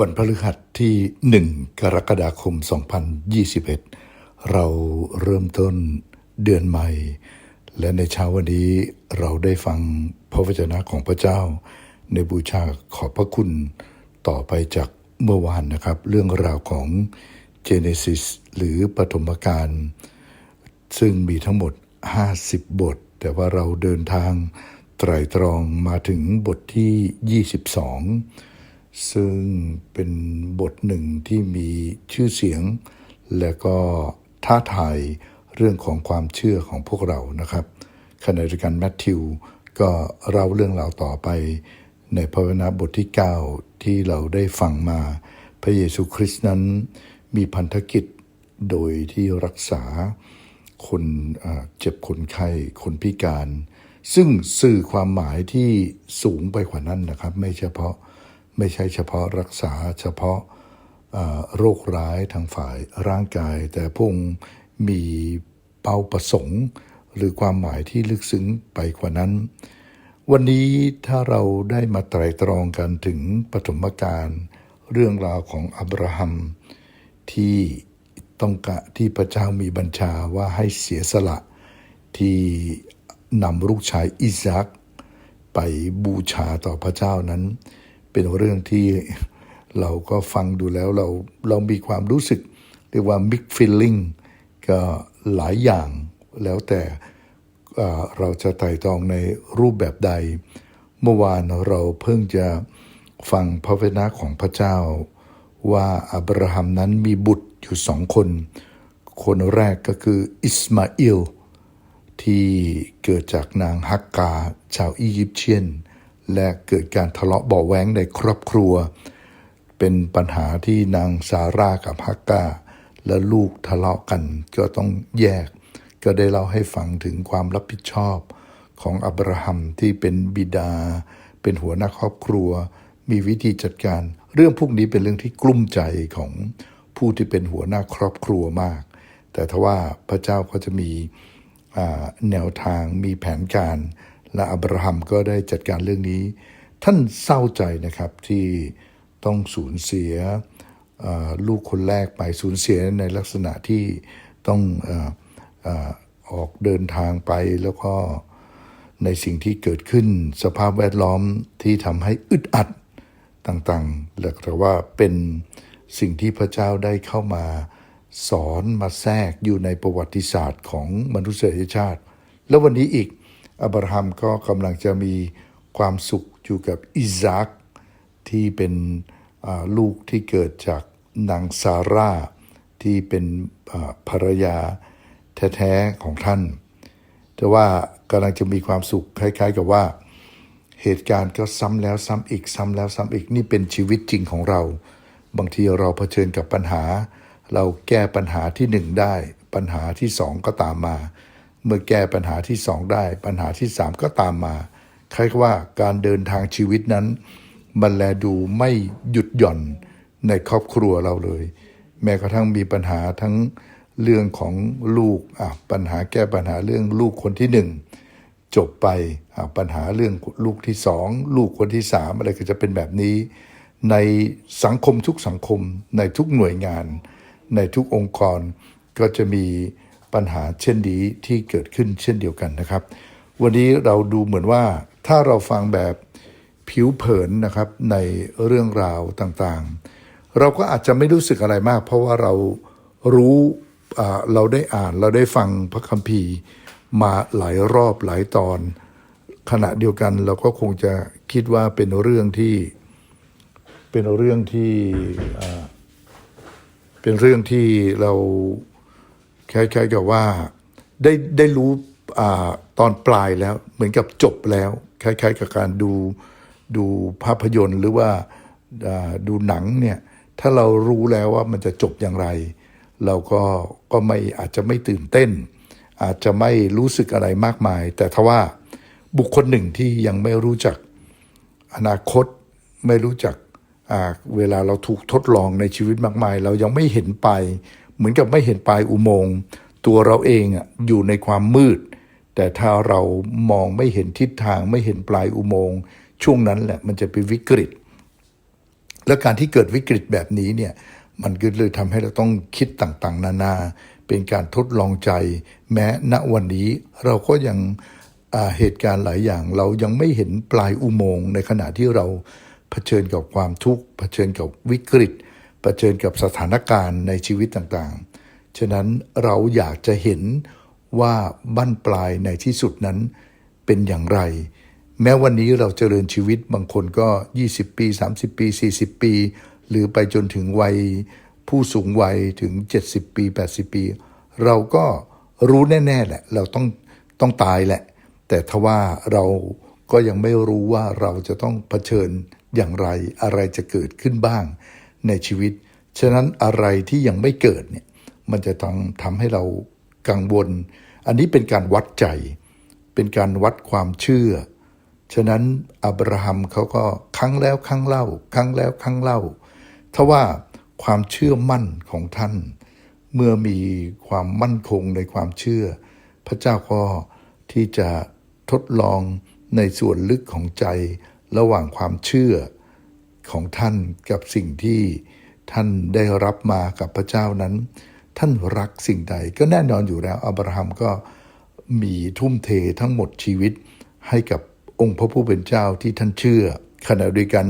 วันพฤหัสที่ 1 กรกฎาคม 2021 เราเริ่มต้นเดือนใหม่ และในเช้าวันนี้เราได้ฟังพระวจนะของพระเจ้า ในบูชาขอบพระคุณต่อไปจากเมื่อวานนะครับ เรื่องราวของ Genesis หรือปฐมกาลซึ่งมีทั้งหมด 50 บท แต่ว่าเราเดินทางไตรตรองมาถึงบทที่ 22 ซึ่งเป็นบทหนึ่งที่มีชื่อเสียง และก็ท้าทายเรื่องของความเชื่อของพวกเรานะครับขณะเดียวกันแมทธิวก็เล่าเรื่องราวต่อไป ในพระวนะบทที่ 9 ที่เราได้ฟังมา พระเยซูคริสต์นั้นมีพันธกิจโดยที่รักษาคนเจ็บคนไข้คนพิการ ซึ่งสื่อความหมายที่สูงไปกว่านั้นนะครับ ไม่เฉพาะ ไม่ใช่เฉพาะรักษาเฉพาะโรคร้ายทางฝ่ายร่างกาย แต่พระองมีเป้าประสงค์ หรือความหมายที่ลึกซึ้งไปกว่านั้น วันนี้ถ้าเราได้มาไตรตรองกันถึงปฐมกาลเรื่องราวของอับราฮัม ที่ต้องกะที่พระเจ้ามีบัญชาว่าให้เสียสละที่นำลูกชายอิสักไปบูชาต่อพระเจ้านั้น เป็นเรื่องที่เราก็ฟังดูแล้วเราเรามีความรู้สึก เรียกว่า mix feeling ก็หลายอย่างแล้วแต่เราจะไต่ตองในรูปแบบใด เมื่อวานเราเพิ่งจะฟังพระวจนะของพระเจ้า ว่าอับราฮัมนั้นมีบุตรอยู่สองคน คนแรกก็คืออิสมาอิลที่เกิดจากนางฮักกาชาวอียิปเชียน และเกิดการทะเลาะเบาะแว้งในครอบครัว เป็นปัญหาที่นางซาร่ากับฮักกาและลูกทะเลาะกันก็ต้องแยก ก็ได้เล่าให้ฟังถึงความรับผิดชอบของอับราฮัมที่เป็นบิดา เป็นหัวหน้าครอบครัว มีวิธีจัดการ เรื่องพวกนี้เป็นเรื่องที่กลุ้มใจของผู้ที่เป็นหัวหน้าครอบครัวมาก แต่ทว่าพระเจ้าก็จะมีแนวทางมีแผนการ และอับราฮัมก็ได้จัดการเรื่องนี้ ท่านเศร้าใจนะครับที่ต้องสูญเสียลูกคนแรกไปสูญเสียในลักษณะที่ต้องอออกเดินทางไปแล้วก็ในสิ่งที่เกิดขึ้นสภาพแวดล้อมที่ทำให้อึดอัดต่างๆและแต่ว่าเป็นสิ่งที่พระเจ้าได้เข้ามาสอนมาแทรกอยู่ในประวัติศาสตร์ของมนุษยชาติ แล้ววันนี้อีก อับราฮัมก็กำลังจะมีความสุขอยู่กับอิซาคที่เป็นลูกที่เกิดจากนางซาร่า ที่เป็นภรรยาแท้ๆของท่าน แต่ว่ากำลังจะมีความสุขคล้าย ๆ กับว่าเหตุการณ์ก็ซ้ำแล้วซ้ำอีกซ้ำแล้วซ้ำอีกนี่เป็นชีวิตจริงของเรา บางทีเราเผชิญกับปัญหา เราแก้ปัญหาที่หนึ่งได้ ปัญหาที่สองก็ตามมา เมื่อแก้ปัญหาที่สองได้ ปัญหาที่สามก็ตามมาคล้ายว่าการเดินทางชีวิตนั้น มันแลดูไม่หยุดหย่อนในครอบครัวเราเลย แม้กระทั่งมีปัญหาทั้งเรื่องของลูกปัญหาแก้ปัญหาเรื่องลูกคนที่หนึ่งจบไปปัญหาเรื่องลูกที่สองลูกคนที่สามอะไรก็จะเป็นแบบนี้ ในสังคมทุกสังคมในทุกหน่วยงาน ในทุกองค์กรก็จะมี ปัญหาเช่นนี้ที่เกิดขึ้นเช่นเดียวกันนะครับ วันนี้เราดูเหมือนว่าถ้าเราฟังแบบผิวเผินนะครับในเรื่องราวต่างๆ เราก็อาจจะไม่รู้สึกอะไรมาก เพราะว่าเรารู้เราได้อ่านเราได้ฟังพระคัมภีร์มาหลายรอบหลายตอน ขณะเดียวกันเราก็คงจะคิดว่าเป็นเรื่องที่เป็นเรื่องที่เป็นเรื่องที่เรา คล้ายๆกับว่าได้ได้รู้อตอนปลายแล้ว เหมือนกับจบแล้ว คล้ายๆกับการดูดูภาพยนตร์หรือว่าดูหนังเนี่ยถ้าเรารู้แล้วว่ามันจะจบอย่างไร เราก็ก็ไม่อาจจะไม่ตื่นเต้น อาจจะไม่รู้สึกอะไรมากมาย แต่ทว่าบุคคลหนึ่งที่ยังไม่รู้จักอนาคตไม่รู้จักเวลาเราถูกทดลองในชีวิตมากมาย เรายังไม่เห็นไป เหมือนกับไม่เห็นปลายอุโมงค์ตัวเราเองอะอยู่ในความมืด แต่ถ้าเรามองไม่เห็นทิศทางไม่เห็นปลายอุโมงค์ช่วงนั้นแหละมันจะเป็นวิกฤต และการที่เกิดวิกฤตแบบนี้เนี่ยมันก็เลยทำให้เราต้องคิดต่างๆ นานา เป็นการทดลองใจ แม้ณวันนี้เราก็ยังอ่าเหตุการณ์หลายอย่าง เรายังไม่เห็นปลายอุโมงค์ในขณะที่เราเผชิญกับความทุกข์เผชิญกับวิกฤต ผชิญกับสถานการณ์ในชีวิตต่างๆ ฉะนั้นเราอยากจะเห็นว่าบั้นปลายในที่สุดนั้นเป็นอย่างไร แม้วันนี้เราเจริญชีวิตบางคนก็ 20 ปี 30 ปี 40 ปี หรือไปจนถึงวัยผู้สูงวัยถึง 70 ปี 80 ปี เราก็รู้แน่ๆแหละ เราต้องต้องตายแหละ แต่ทว่าเราก็ยังไม่รู้ว่าเราจะต้องเผชิญอย่างไรอะไรจะเกิดขึ้นบ้าง ในชีวิต ฉะนั้นอะไรที่ยังไม่เกิดเนี่ยมันจะต้องทำให้เรากังวล อันนี้เป็นการวัดใจ เป็นการวัดความเชื่อ ฉะนั้นอับราฮัมเขาก็ครั้งแล้วครั้งเล่า ครั้งแล้วครั้งเล่าถ้าว่าความเชื่อมั่นของท่าน เมื่อมีความมั่นคงในความเชื่อ พระเจ้าก็ที่จะทดลองในส่วนลึกของใจระหว่างความเชื่อ ของท่านกับสิ่งที่ท่านได้รับมากับพระเจ้านั้น ท่านรักสิ่งใด ก็แน่นอนอยู่แล้วอับราฮัมก็มีทุ่มเททั้งหมดชีวิตให้กับองค์พระผู้เป็นเจ้าที่ท่านเชื่อ ขณะเดียวกัน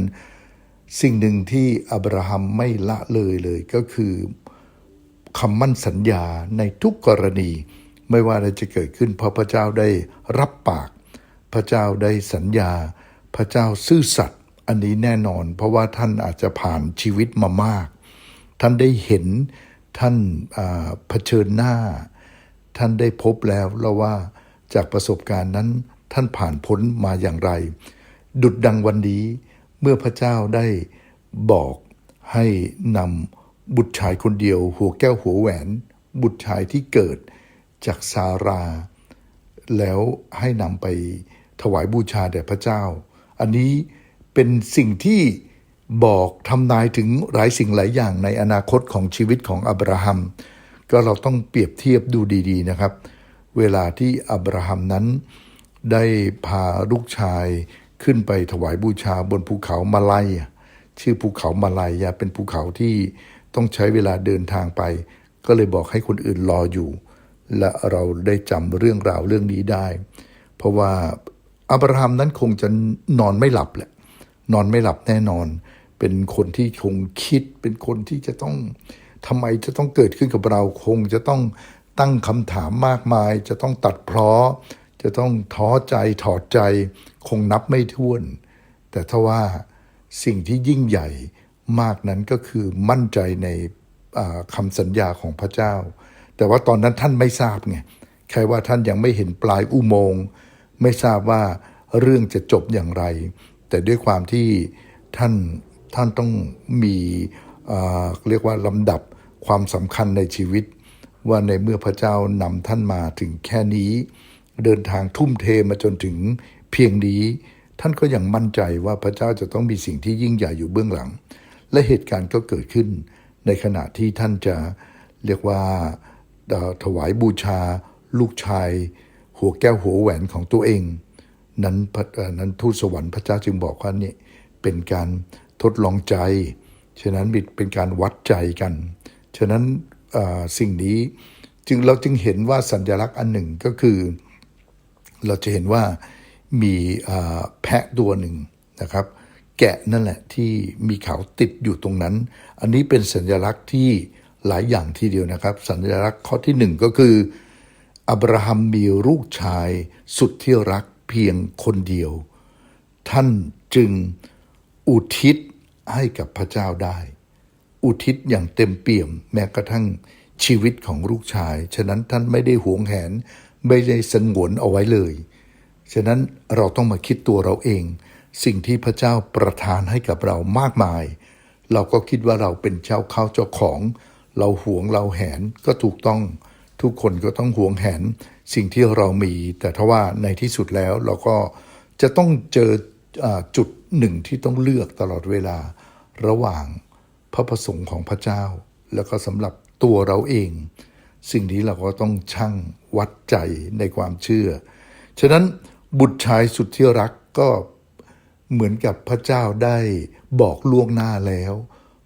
สิ่งหนึ่งที่อับราฮัมไม่ละเลยเลยก็คือคำมั่นสัญญาในทุกกรณี ไม่ว่าอะไรจะเกิดขึ้นเพราะพระเจ้าได้รับปาก พระเจ้าได้สัญญา พระเจ้าซื่อสัตย์ อันนี้แน่นอน เพราะว่าท่านอาจจะผ่านชีวิตมามาก ท่านได้เห็นท่านเผชิญหน้า ท่านได้พบแล้วแล้วว่าจากประสบการณ์นั้นท่านผ่านพ้นมาอย่างไร ดุดดังวันนี้เมื่อพระเจ้าได้บอกให้นำบุตรชายคนเดียว หัวแก้วหัวแหวน บุตรชายที่เกิดจากซารา แล้วให้นำไปถวายบูชาแด่พระเจ้า อันนี้ เป็นสิ่งที่บอกทำนายถึงหลายสิ่งหลายอย่างในอนาคตของชีวิตของอับราฮัม ก็เราต้องเปรียบเทียบดูดีๆนะครับ เวลาที่อับราฮัมนั้น ได้พาลูกชายขึ้นไปถวายบูชาบนภูเขามาลายชื่อภูเขามาลายเป็นภูเขาที่ต้องใช้เวลาเดินทางไป ก็เลยบอกให้คนอื่นรออยู่ และเราได้จำเรื่องราวเรื่องนี้ได้ เพราะว่าอับราฮัมนั้นคงจะนอนไม่หลับแหละ นอนไม่หลับแน่นอน เป็นคนที่คงคิด เป็นคนที่จะต้องทำไมจะต้องเกิดขึ้นกับเราคงจะต้องตั้งคำถามมากมาย จะต้องตัดเพลาะจะต้องท้อใจถอดใจ คงนับไม่ถ้วน แต่ถ้าว่าสิ่งที่ยิ่งใหญ่มากนั้นก็คือมั่นใจในคำสัญญาของพระเจ้า แต่ว่าตอนนั้นท่านไม่ทราบไงใครว่าท่านยังไม่เห็นปลายอุโมงค์ ไม่ทราบว่าเรื่องจะจบอย่างไร แต่ด้วยความที่ท่านท่านต้องมีเรียกว่าลำดับความสำคัญในชีวิต ว่าในเมื่อพระเจ้านำท่านมาถึงแค่นี้ เดินทางทุ่มเทมาจนถึงเพียงนี้ ท่านก็ยังมั่นใจว่าพระเจ้าจะต้องมีสิ่งที่ยิ่งใหญ่อยู่เบื้องหลัง และเหตุการณ์ก็เกิดขึ้น ในขณะที่ท่านจะเรียกว่าถวายบูชา ลูกชาย หัวแก้วหัวแหวนของตัวเอง นั้นนั้นทูตสวรรค์พระเจ้าจึงบอกว่านี่เป็นการทดลองใจ ฉะนั้นเป็นการวัดใจกัน ฉะนั้นสิ่งนี้จึงเราจึงเห็นว่าสัญลักษณ์อันหนึ่งก็คือ เราจะเห็นว่ามีแพะตัวหนึ่งนะครับ แกะนั่นแหละที่มีเขาติดอยู่ตรงนั้น อันนี้เป็นสัญลักษณ์ที่หลายอย่างทีเดียวนะครับ สัญลักษณ์ข้อที่หนึ่งก็คืออับราฮัมมีลูกชายสุดที่รัก เพียงคนเดียว ท่านจึงอุทิศให้กับพระเจ้าได้ อุทิศอย่างเต็มเปี่ยมแม้กระทั่งชีวิตของลูกชาย ฉะนั้นท่านไม่ได้หวงแหน ไม่ได้สงวนเอาไว้เลย ฉะนั้นเราต้องมาคิดตัวเราเอง สิ่งที่พระเจ้าประทานให้กับเรามากมาย เราก็คิดว่าเราเป็นเจ้าเข้าเจ้าของ เราหวงเราแหนก็ถูกต้อง ทุกคนก็ต้องหวงแหนสิ่งที่เรามี แต่ถ้าว่าในที่สุดแล้วเราก็จะต้องเจอจุดหนึ่งที่ต้องเลือกตลอดเวลา ระหว่างพระประสงค์ของพระเจ้า แล้วก็สำหรับตัวเราเอง สิ่งนี้เราก็ต้องชั่งวัดใจในความเชื่อ ฉะนั้นบุตรชายสุดที่รักก็เหมือนกับพระเจ้าได้บอกล่วงหน้าแล้ว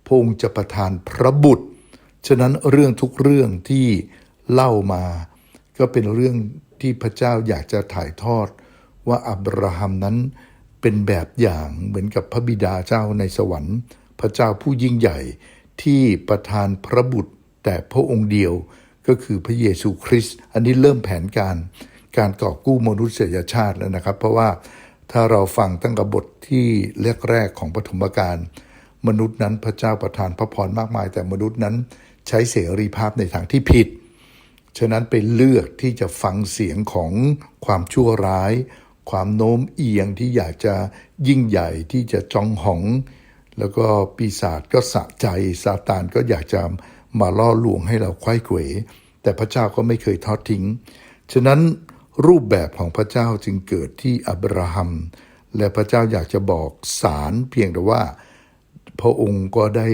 พระองค์จะประทานพระบุตร ฉะนั้นเรื่องทุกเรื่องที่ เล่ามา ก็เป็นเรื่องที่พระเจ้าอยากจะถ่ายทอด ว่าอับราฮัมนั้นเป็นแบบอย่างเหมือนกับพระบิดาเจ้าในสวรรค์ พระเจ้าผู้ยิ่งใหญ่ที่ประทานพระบุตรแต่พระองค์เดียวก็คือพระเยซูคริสต์อันนี้เริ่มแผนการการก่อกู้มนุษยชาติแล้วนะครับ เพราะว่าถ้าเราฟังตั้งแต่บทที่แรกๆของปฐมกาลมนุษย์นั้นพระเจ้าประทานพระพรมากมาย แต่มนุษย์นั้นใช้เสรีภาพในทางที่ผิด ฉะนั้นไปเลือกที่จะฟังเสียงของความชั่วร้าย ความโน้มเอียงที่อยากจะยิ่งใหญ่ที่จะจองหอง แล้วก็ปีศาจก็สะใจซาตานก็อยากจะมาล่อลวงให้เราควยเขวแต่พระเจ้าก็ไม่เคยทอดทิ้ง ฉะนั้นรูปแบบของพระเจ้าจึงเกิดที่อับราฮัม และพระเจ้าอยากจะบอกสารเพียงแต่ว่า พระองค์ก็ได้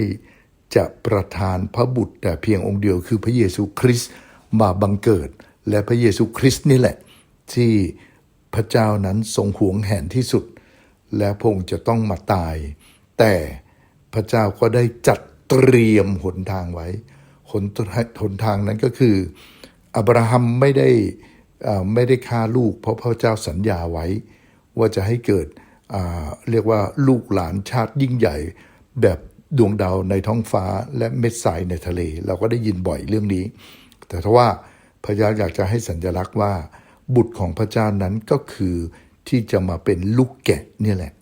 จะประทานพระบุตรแต่เพียงองค์เดียวคือพระเยซูคริสต์ มาบังเกิด และพระเยซูคริสต์นี่แหละ ที่พระเจ้านั้นทรงหวงแหนที่สุด และพงจะต้องมาตาย แต่พระเจ้าก็ได้จัดเตรียมหนทางไว้หนหนทางนั้นก็คือ อับราฮัมไม่ได้ไม่ได้ฆ่าลูก เพราะพระเจ้าสัญญาไว้ ว่าจะให้เกิดเรียกว่าลูกหลานชาติยิ่งใหญ่ แบบดวงดาวในท้องฟ้าและเม็ดทรายในทะเล เราก็ได้ยินบ่อยเรื่องนี้ แต่ถ้าว่าพระเจ้าอยากจะให้สัญลักษณ์ว่า บุตรของพระเจ้านั้นก็คือที่จะมาเป็นลูกแกะเนี่ยแหละ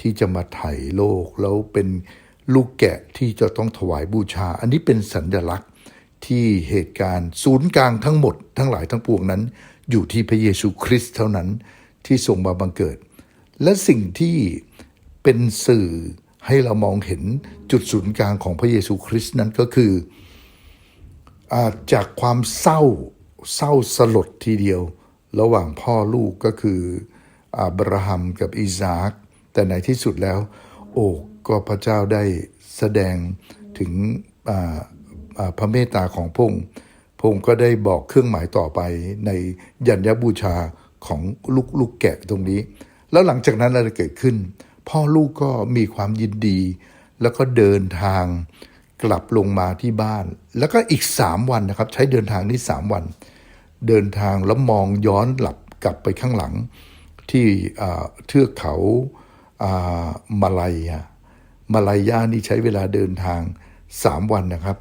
ที่จะมาไถ่โลกแล้วเป็นลูกแกะที่จะต้องถวายบูชา อันนี้เป็นสัญลักษณ์ที่เหตุการณ์ศูนย์กลางทั้งหมด ทั้งหลายทั้งปวงนั้น อยู่ที่พระเยซูคริสต์เท่านั้นที่ทรงมาบังเกิด และสิ่งที่เป็นสื่อให้เรามองเห็นจุดศูนย์กลางของพระเยซูคริสต์นั้นก็คือ จากความเศร้าเศร้าสลดทีเดียว ระหว่างพ่อลูกก็คืออาบราฮัมกับอิสาคแต่ในที่สุดแล้ว โอ้ก็พระเจ้าได้แสดงถึงพระเมตตาของพงค์พงค์ก็ได้บอกเครื่องหมายต่อไปในยัญญบูชาของลูกลูกแกะตรงนี้ แล้วหลังจากนั้นอะไรเกิดขึ้น พ่อลูกก็มีความยินดี แล้วก็เดินทาง กลับลงมาที่บ้าน แล้วก็อีกสามวันนะครับ ใช้เดินทางนี้สามวัน เดินทางแล้วมองย้อนหลับกลับไปข้างหลัง ที่เทือกเขาามาลายามาลายานี่ใช้เวลาเดินทางสามวันนะครับ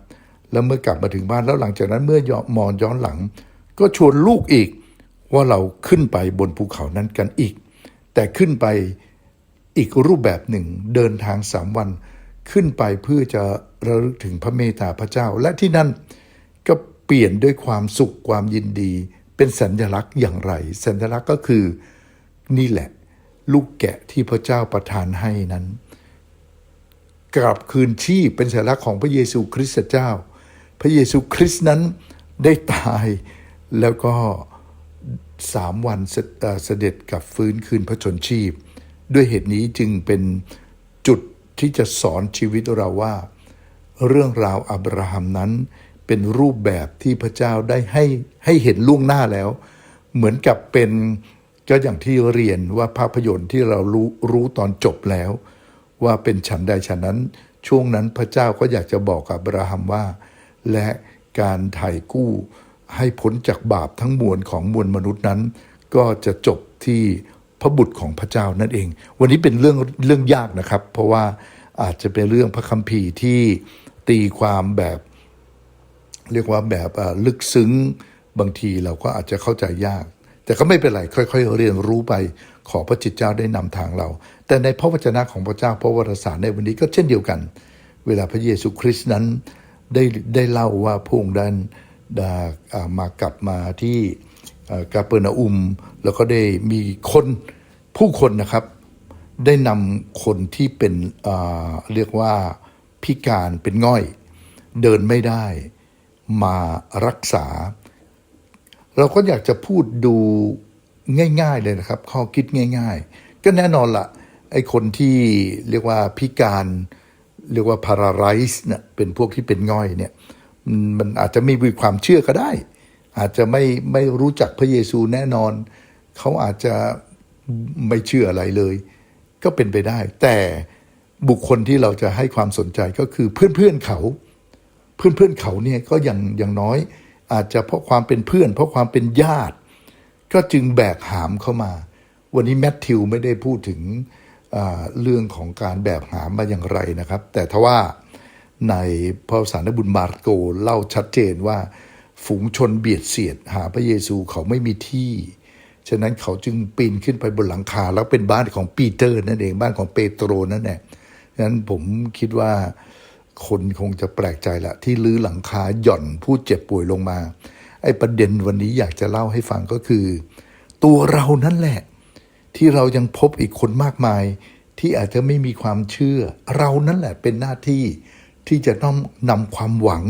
แล้วเมื่อกลับมาถึงบ้านแล้วหลังจากนั้นเมื่อมองย้อนหลัง ก็ชวนลูกอีกว่าเราขึ้นไปบนภูเขานั้นกันอีก แต่ขึ้นไปอีกรูปแบบหนึ่งเดินทางสามวัน ขึ้นไปเพื่อจะระลึกถึงพระเมตตาพระเจ้า และที่นั่นก็เปลี่ยนด้วยความสุขความยินดี เป็นสัญลักษณ์อย่างไร สัญลักษณ์ก็คือนี่แหละ ลูกแกะที่พระเจ้าประทานให้นั้น กลับคืนชีพเป็นสัญลักษณ์ของพระเยซูคริสต์เจ้า พระเยซูคริสต์นั้นได้ตายแล้วก็สามวันเสเอ่อเสด็จกลับฟื้นคืนพระชนชีพ ด้วยเหตุนี้จึงเป็นจุด ที่จะสอนชีวิตเราว่า เรื่องราวอับราฮัมนั้น เป็นรูปแบบที่พระเจ้าได้ให้ให้เห็นล่วงหน้าแล้ว เหมือนกับเป็นก็อย่างที่เรียนว่าภาพยนตร์ที่เรารู้รู้ตอนจบแล้ว ว่าเป็นฉันใดฉันนั้น ช่วงนั้นพระเจ้าก็อยากจะบอกกับอับราฮัมว่า และการไถ่กู้ให้พ้นจากบาปทั้งมวลของมวลมนุษย์นั้น ก็จะจบที่ พระบุตรของพระเจ้านั่นเอง วันนี้เป็นเรื่องเรื่องยากนะครับ เพราะว่าอาจจะเป็นเรื่องพระคัมภีร์ที่ตีความแบบ เรียกว่าแบบลึกซึ้งบางทีเราก็อาจจะเข้าใจยาก แต่ก็ไม่เป็นไรค่อย ๆ เรียนรู้ไป ขอพระจิตเจ้าได้นำทางเรา แต่ในพระวจนะของพระเจ้าพระวรสารในวันนี้ก็เช่นเดียวกัน เวลาพระเยซูคริสต์นั้นได้ได้เล่าว่าพระองค์ได้ได้อ่ามากลับมาที่ กาเปอร์นาอุม แล้วก็ได้มีคนผู้คนนะครับ ได้นำคนที่เป็นเรียกว่าพิการเป็นง่อย เดินไม่ได้มารักษา เราก็อยากจะพูดดูง่าย ๆ เลยนะครับ ข้อคิดง่าย ๆ ก็แน่นอนละไอ้คนที่เรียกว่าพิการเรียกว่าพาราไรส์เนี่ยเป็นพวกที่เป็นง่อยเนี่ยมันอาจจะมีความเชื่อก็ได้ อาจจะไม่ไม่รู้จักพระเยซูแน่นอน เขาอาจจะไม่เชื่ออะไรเลย ก็เป็นไปได้ แต่บุคคลที่เราจะให้ความสนใจก็คือเพื่อนๆเขา เพื่อนๆเขาเนี่ยก็ยังยังน้อย อาจจะเพราะความเป็นเพื่อน เพราะความเป็นญาติ ก็จึงแบกหามเข้ามา วันนี้แมทธิวไม่ได้พูดถึงเรื่องของการแบกหามมาอย่างไรนะครับ แต่ทว่าในพระสารนบุญมาระโกเล่าชัดเจนว่า ฝูงชนเบียดเสียดหาพระเยซูเขาไม่มีที่ ฉะนั้นเขาจึงปีนขึ้นไปบนหลังคา แล้วเป็นบ้านของปีเตอร์นั่นเองบ้านของเปโตรนั่นแหละฉะนั้นผมคิดว่าคนคงจะแปลกใจละที่ลื้อหลังคาหย่อนผู้เจ็บป่วยลงมา ไอ้ประเด็นวันนี้อยากจะเล่าให้ฟังก็คือ ตัวเรานั่นแหละ ที่เรายังพบอีกคนมากมาย ที่อาจจะไม่มีความเชื่อ เรานั่นแหละเป็นหน้าที่ที่จะต้องนำความหวัง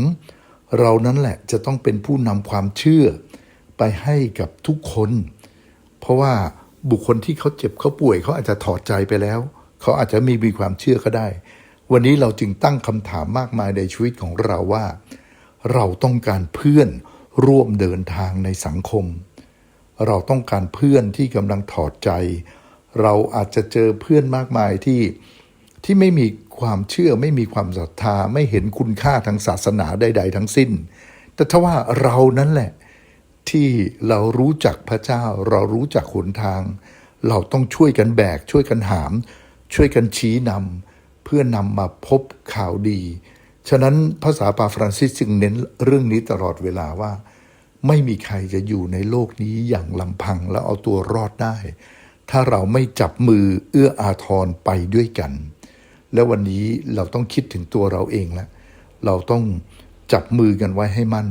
เรานั่นแหละจะต้องเป็นผู้นำความเชื่อไปให้กับทุกคน เพราะว่าบุคคลที่เขาเจ็บเขาป่วยเขาอาจจะถอดใจไปแล้ว เขาอาจจะมีมีความเชื่อก็ได้ วันนี้เราจึงตั้งคำถามมากมายในชีวิตของเราว่า เราต้องการเพื่อนร่วมเดินทางในสังคม เราต้องการเพื่อนที่กำลังถอดใจ เราอาจจะเจอเพื่อนมากมายที่ที่ไม่มี ความเชื่อไม่มีความศรัทธาไม่เห็นคุณค่าทางศาสนาใด ๆ ทั้งสิ้น แต่ถ้าว่าเรานั้นแหละ ที่เรารู้จักพระเจ้า เรารู้จักหนทาง เราต้องช่วยกันแบก ช่วยกันหาม ช่วยกันชี้นำเพื่อนำมาพบข่าวดี ฉะนั้นภาษาปาฟรานซิสจึงเน้นเรื่องนี้ตลอดเวลาว่า ไม่มีใครจะอยู่ในโลกนี้อย่างลำพังแล้วเอาตัวรอดได้ ถ้าเราไม่จับมือเอื้ออาทรไปด้วยกัน แล้ววันนี้เราต้องคิดถึงตัวเราเองแล้วเราต้องจับมือกันไว้ให้มั่น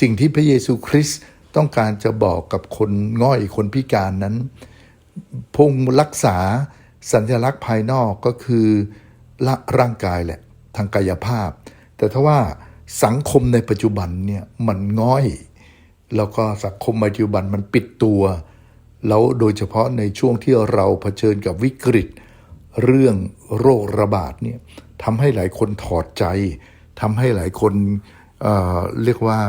สิ่งที่พระเยซูคริสต์ต้องการจะบอกกับคนง่อยคนพิการนั้นพงรักษาสัญลักษณ์ภายนอกก็คือละร่างกายแหละทางกายภาพ แต่ถ้าว่าสังคมในปัจจุบันเนี่ยมันง่อย แล้วก็สังคมปัจจุบันมันปิดตัว แล้วโดยเฉพาะในช่วงที่เราเผชิญกับวิกฤต เรื่องโรคระบาดเนี่ยทำให้หลายคนถอดใจทำให้หลายคนเเรียกว่า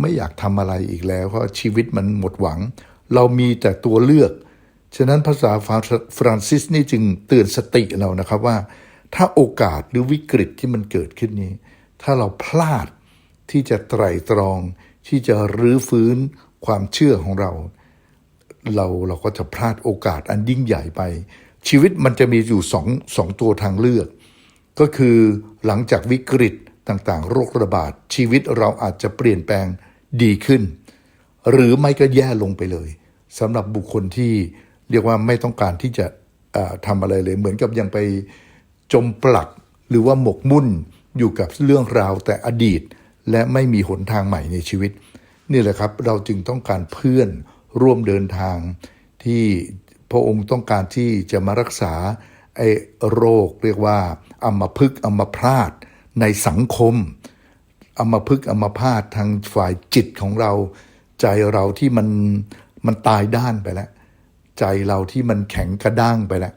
ไม่อยากทำอะไรอีกแล้วเพราะชีวิตมันหมดหวัง เรามีแต่ตัวเลือก ฉะนั้นภาษาฟรานซิสนี่จึงเตือนสติเรานะครับว่า ถ้าโอกาสหรือวิกฤตที่มันเกิดขึ้นนี้ ถ้าเราพลาดที่จะไตร่ตรอง ที่จะรื้อฟื้นความเชื่อของเรา เราเราก็จะพลาดโอกาสอันยิ่งใหญ่ไป ชีวิตมันจะมีอยู่สองสองตัวทางเลือก ก็คือหลังจากวิกฤตต่างๆ โรคระบาด ชีวิตเราอาจจะเปลี่ยนแปลงดีขึ้น หรือไม่ก็แย่ลงไปเลยสำหรับบุคคลที่เรียกว่าไม่ต้องการที่จะทำอะไรเลย เหมือนกับยังไปจมปลักหรือว่าหมกมุ่นอยู่กับเรื่องราวแต่อดีต และไม่มีหนทางใหม่ในชีวิต นี่แหละครับเราจึงต้องการเพื่อนร่วมเดินทางที่ พระองค์ต้องการที่จะมารักษาไอ้โรคเรียกว่าอัมพฤกษ์อัมพาตในสังคมอัมพฤกษ์อัมพาตทางฝ่ายจิตของเรา ใจเราที่มันมันตายด้านไปแล้ว ใจเราที่มันแข็งกระด้างไปแล้ว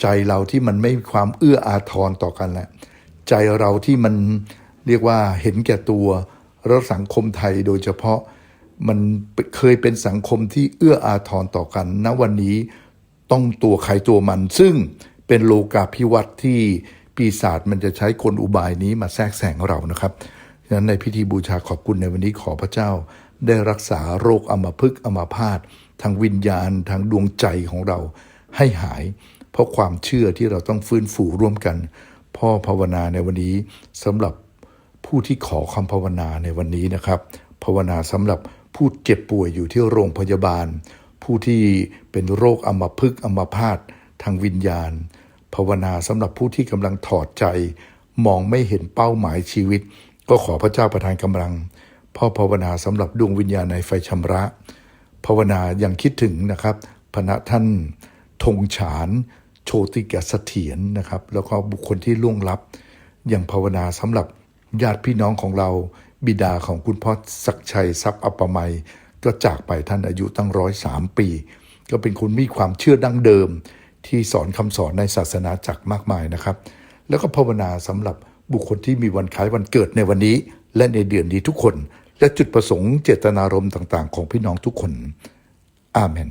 ใจเราที่มันไม่มีความเอื้ออาทรต่อกันแล้วใจเราที่มันเรียกว่าเห็นแก่ตัวแล้วสังคมไทยโดยเฉพาะ มันเคยเป็นสังคมที่เอื้ออาทรต่อกันณวันนี้ต้องตัวใครตัวมัน ซึ่งเป็นโลกาภิวัตน์ที่ปีศาจมันจะใช้กลอุบายนี้มาแทรกแซงเรานะครับฉะนั้นในพิธีบูชาขอบคุณในวันนี้ขอพระเจ้า ได้รักษาโรคอัมพฤกอัมพาตทางวิญญาณทางดวงใจของเราให้หาย เพราะความเชื่อที่เราต้องฟื้นฟูร่วมกัน พ่อภาวนาในวันนี้สำหรับผู้ที่ขอคำภาวนาในวันนี้นะครับ ภาวนาสำหรับ ผู้เจ็บป่วยอยู่ที่โรงพยาบาล ผู้ที่เป็นโรคอัมพฤกษ์อัมพาตทางวิญญาณ ภาวนาสำหรับผู้ที่กำลังถอดใจ มองไม่เห็นเป้าหมายชีวิต ก็ขอพระเจ้าประทานกำลัง พ่อภาวนาสำหรับดวงวิญญาณในไฟชำระ ภาวนายังคิดถึงนะครับพระท่านธงฉาน โชติกเสถียรนะครับ แล้วก็บุคคลที่ล่วงลับ อยังภาวนาสำหรับญาติพี่น้องของเรา บิดาของคุณพ่อศักชัยทรัพย์อัปปมัย ก็จากไปท่านอายุตั้งร้อยสามปี ก็เป็นคนมีความเชื่อดั้งเดิม ที่สอนคำสอนในศาสนาจักรมากมายนะครับ แล้วก็ภาวนาสำหรับบุคคลที่มีวันคล้ายวันเกิดในวันนี้ และในเดือนนี้ทุกคน และจุดประสงค์เจตนารมณ์ต่าง ๆ ของพี่น้องทุกคน อาเมน